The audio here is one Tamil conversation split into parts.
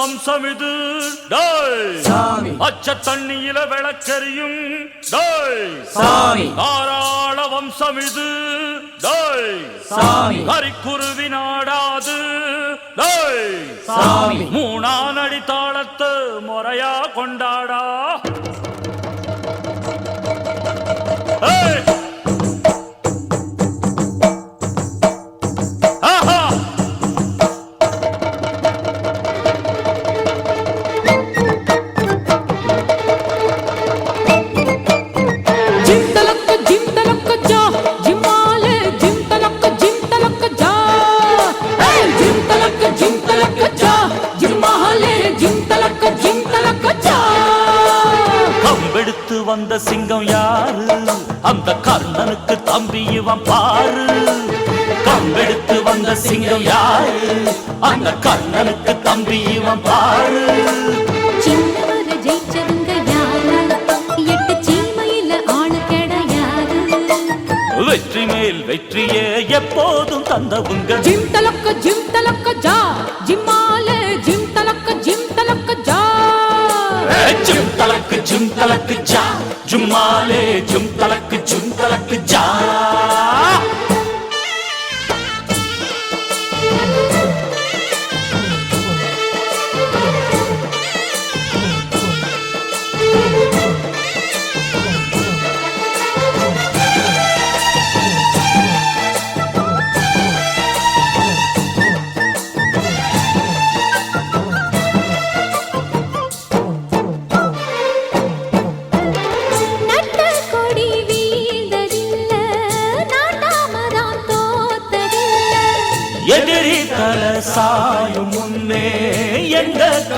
வம்சம் இது பச்சை தண்ணியில விளக்கெரியும் தாராள வம்சம் இது கரிக்குருவி நாடாது. சாமி. மூணானடி தாளத்து முறையா கொண்டாடா. ஏய்! வந்த கர்ணனுக்கு தம்பி இவன் பாரு. கம்பெடுத்து வந்த சிங்கம் யாரு? அந்த கர்ணனுக்கு தம்பி இவன் பாரு. வெற்றி மேல் வெற்றியே எப்போதும் தந்த உங்க ஜிம் தலக்க ஜிம் தலக்க ஜா. ஜிம்மால ஜிம் தலக்க ஜிம் தலக்க ஜா. ஜிம் தலக்கு ஜிம் தலக்கு ஜா. ஜும்மாலே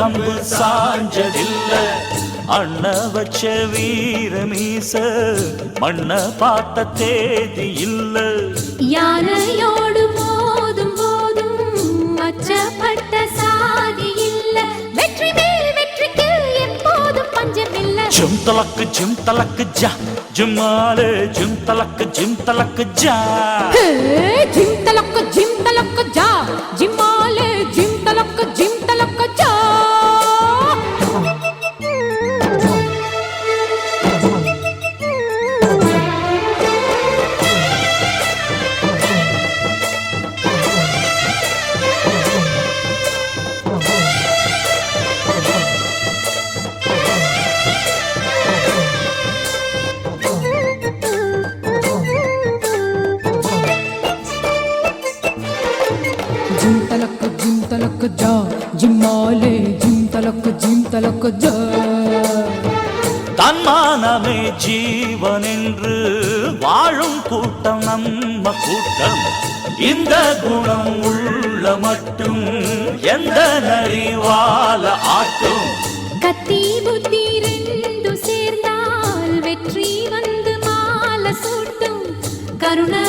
எந்த கம்பு சாஞ்சதில்ல. அண்ண வச்ச வீர மீச மண்ண பார்த்த தேதி இல்ல. யானையோடு மோதும் போதும் அச்சப்பட்ட சாதி இல்ல. வெற்றி மேல் வெற்றிக்கு எப்போதும் பஞ்சமில்ல ஜிம் தலக்கு ஜிம் தலக்கு ஜா. ஜும்மாலே ஜிம் தலக்கு ஜிம் தலக்கு ஜா. హే ஜீவன் என்று வாழும் கூட்டம் நம்ம கூட்டம். இந்த குணம் உள்ள மட்டும் எந்த நரிவால ஆட்டும். கத்தி புத்தி ரெண்டு சேர்ந்தால் வெற்றி வந்து மால சூட்டும். கருணை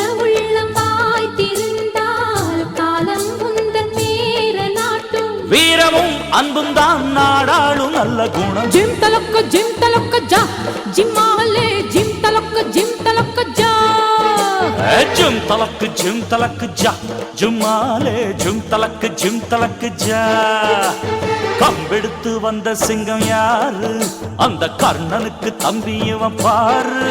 வீரமும் அன்பும் தான் நாடாளும் நல்ல குணம் జిమ్ తలక్క జిమ్ తలక్క జా జిమ్మాలే జిమ్ తలక్క జిమ్ తలక్క జా ஜும் தலக்கு ஜிம் தலக்கு ஜா ஜும்மாலே ஜும் தலக்கு ஜிம் தலக்கு ஜா கம்பெடுத்து வந்த சிங்கம் யாரு அந்த கர்ணனுக்கு தம்பி இவன் பாரு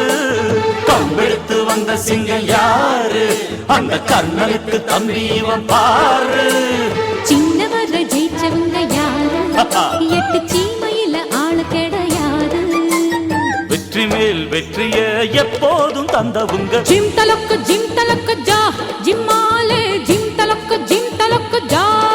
கம்பெடுத்து வந்த சிங்கம் யாரு அந்த கர்ணனுக்கு தம்பி இவன் பாரு சின்னவர ஜெயிச்சவங்க யாரு எட்டு சீமையில ஆளு கிடையாது. வெற்றி மேல் வெற்றிய எப்போதும் தந்தவுங்க. ஜிம் தலக்கு ஜிம் தலக்கு ஜா. ஜிம்மாலே ஜிம் தலக்கு ஜிம் தலக்கு ஜா.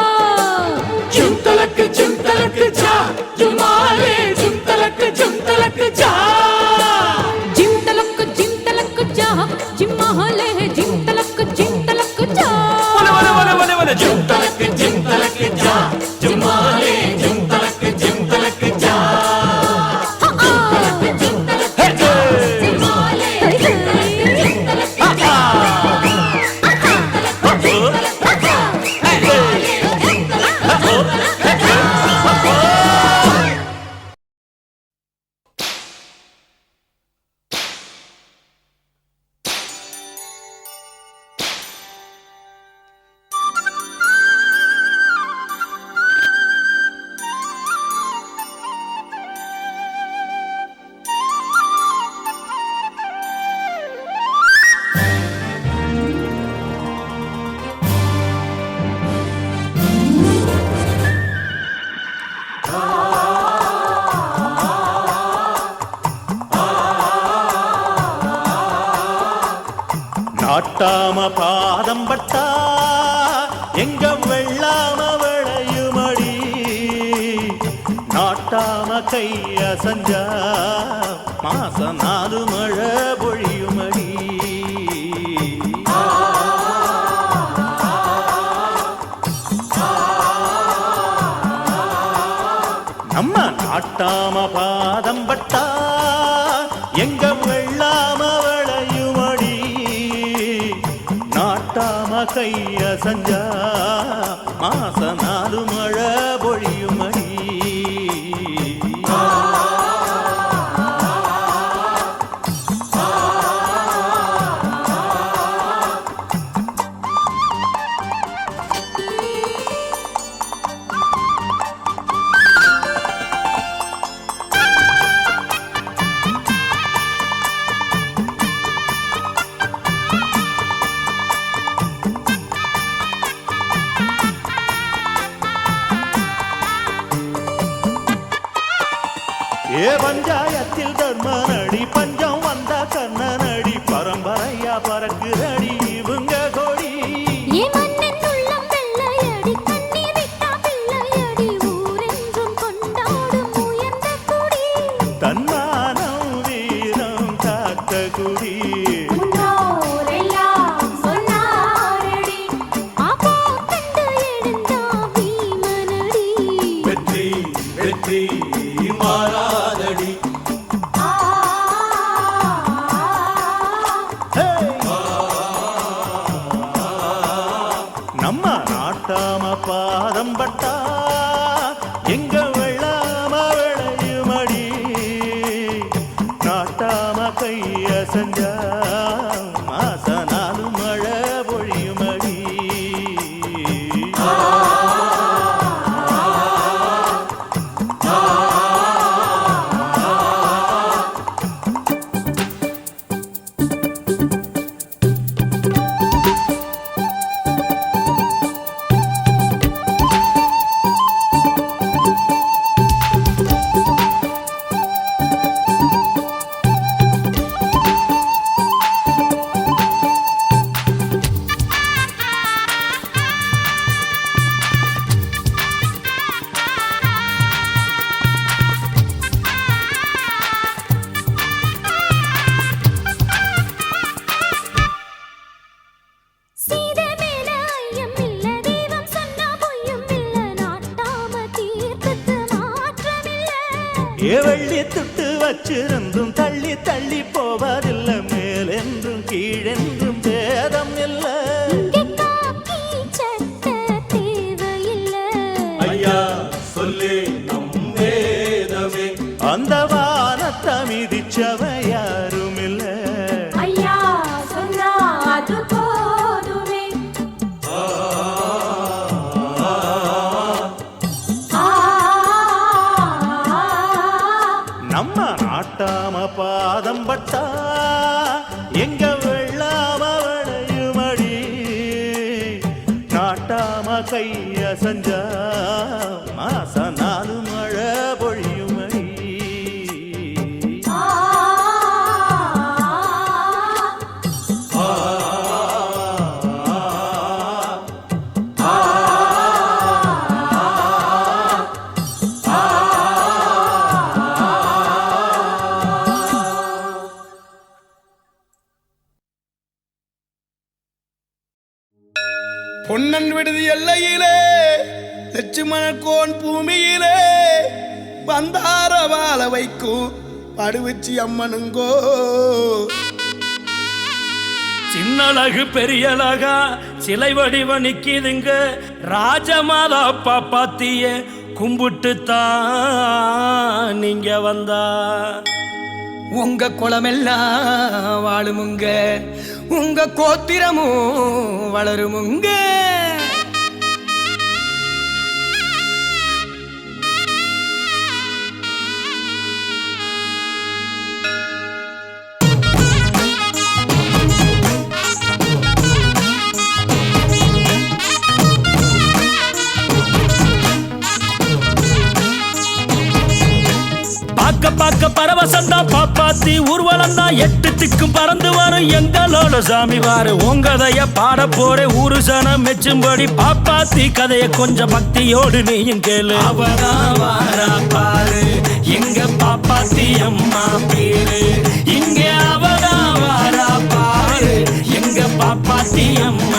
நாட்டாம பாதம் பட்டா எங்க வெள்ளாம விளையுமடி. நாட்டாம கைய சஞ்சா மாசம் நாலு மழை பொழியுமடி. நம்ம நாட்டாம பாதம் பட்டா நாட்டாம கைய சஞ்சா மாச நாடு மழை Hermano. ஏ வெள்ளி துட்டு வச்சிருந்தும் தள்ளி தள்ளி போவதில்லை. மேலென்றும் கீழென்றும் பேதம் இல்லை. ஐயா சொல்லு நம் வேதமே. அந்த பாதம் எங்க வெள்ளாம விளையுமடி நாட்டாம கைய சஞ்சா பூமியிலே வந்தார வாழ வைக்கும் படுவச்சி அம்மனுங்கோ. சின்னழகு பெரியழகா சிலை வடிவ நிக்கிதுங்க. ராஜமாதா பாப்பாத்திய கும்பிட்டு தான் நீங்க வந்தா. உங்க குளமெல்லாம் வாழுமுங்க. உங்க கோத்திரமும் வளருமுங்க. பார்க்க பார்க்க பரவசம் தான் பாப்பாத்தி ஊர்வலம் தான் எட்டு திக்கும் பறந்து வரும். எங்களோட சாமி வாரு உங்கதைய பாட போற. ஊரு சனம் மெச்சும்படி பாப்பாத்தி கதைய கொஞ்சம் பக்தியோடு நீயும் கேளு. அவதான் பாரு எங்க பாப்பாத்தி அம்மா பேரு. இங்க அவதான் வாரா பாரு எங்க பாப்பாத்தி அம்மா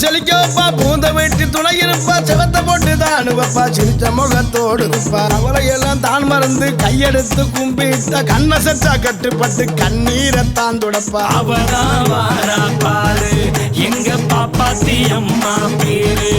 பிறந்த பூந்த வெட்டி துணை இருப்பா செவத்தை போட்டு தான் அனுபப்பா சிரிச்ச முகத்தோடு இருப்பா அவளையெல்லாம் தான் மறந்து கையெடுத்து கும்பிட்ட கண்ண சட்டா கட்டுப்பட்டு கண்ணீரை தான் துடப்பா. அவதான் வாரா பாரு எங்க பாப்பாத்தி அம்மா பேரு?